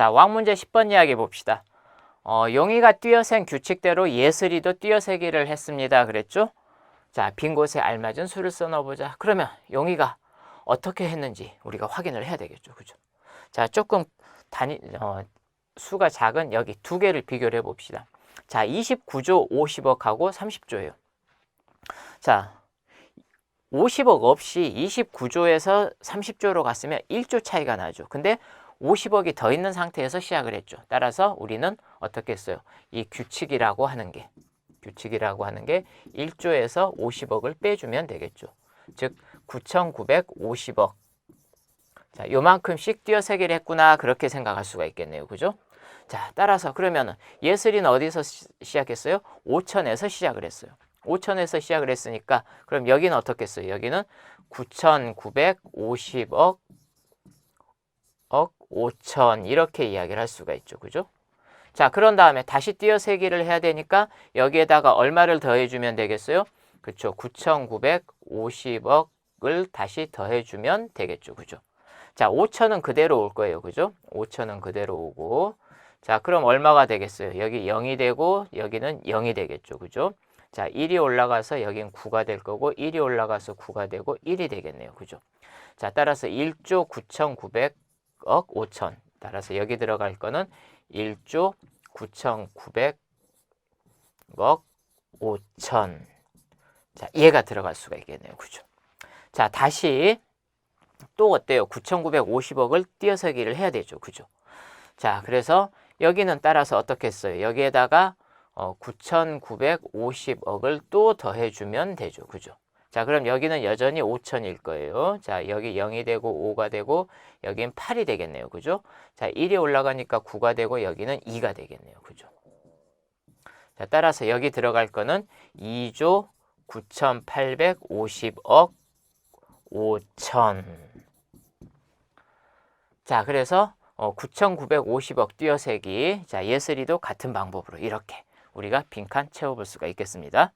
자, 왕문제 10번 이야기 봅시다. 어, 용이가 뛰어센 규칙대로 예슬이도 뛰어세기를 했습니다. 그랬죠? 자, 빈 곳에 알맞은 수를 써 넣어보자. 그러면 용이가 어떻게 했는지 우리가 확인을 해야 되겠죠. 그죠? 자, 조금 단위, 어, 수가 작은 여기 두 개를 비교를 해봅시다. 자, 29조 50억하고 30조예요. 자, 50억 없이 29조에서 30조로 갔으면 1조 차이가 나죠. 근데 50억이 더 있는 상태에서 시작을 했죠. 따라서 우리는 어떻게 했어요? 이 규칙이라고 하는 게 규칙이라고 하는 게 1조에서 50억을 빼주면 되겠죠. 즉 9,950억. 자, 요만큼씩 띄어세기를 했구나 그렇게 생각할 수가 있겠네요. 그죠? 자, 따라서 그러면은 예슬이는 어디서 시, 시작했어요? 5천에서 시작을 했어요. 5천에서 시작을 했으니까 그럼 여기는 어떻겠어요? 여기는 9,950억 억 5천 이렇게 이야기를 할 수가 있죠. 그죠? 자, 그런 다음에 다시 띄어세기를 해야 되니까 여기에다가 얼마를 더해주면 되겠어요? 그렇죠. 9,950억을 다시 더해주면 되겠죠. 그죠? 자, 5천은 그대로 올 거예요. 그죠? 5천은 그대로 오고 자, 그럼 얼마가 되겠어요? 여기 0이 되고 여기는 0이 되겠죠. 그죠? 자, 1이 올라가서 여긴 9가 될 거고 1이 올라가서 9가 되고 1이 되겠네요. 그죠? 자, 따라서 1조 9,900 억 5천. 따라서 여기 들어갈 거는 1조 9,900억 5천. 자, 얘가 들어갈 수가 있겠네요. 그죠? 자, 다시 또 어때요? 9,950억을 띄어서기를 해야 되죠. 그죠? 자, 그래서 여기는 따라서 어떻게 했어요? 여기에다가 어, 9,950억을 또 더해주면 되죠. 그죠? 자, 그럼 여기는 여전히 5천일 거예요. 자, 여기 0이 되고 5가 되고 여긴 8이 되겠네요. 그죠? 자, 1이 올라가니까 9가 되고 여기는 2가 되겠네요. 그죠? 자, 따라서 여기 들어갈 거는 2조 9,850억 5천. 자, 그래서 어, 9,950억 띄어세기. 자, 예슬이도 같은 방법으로 이렇게 우리가 빈칸 채워볼 수가 있겠습니다.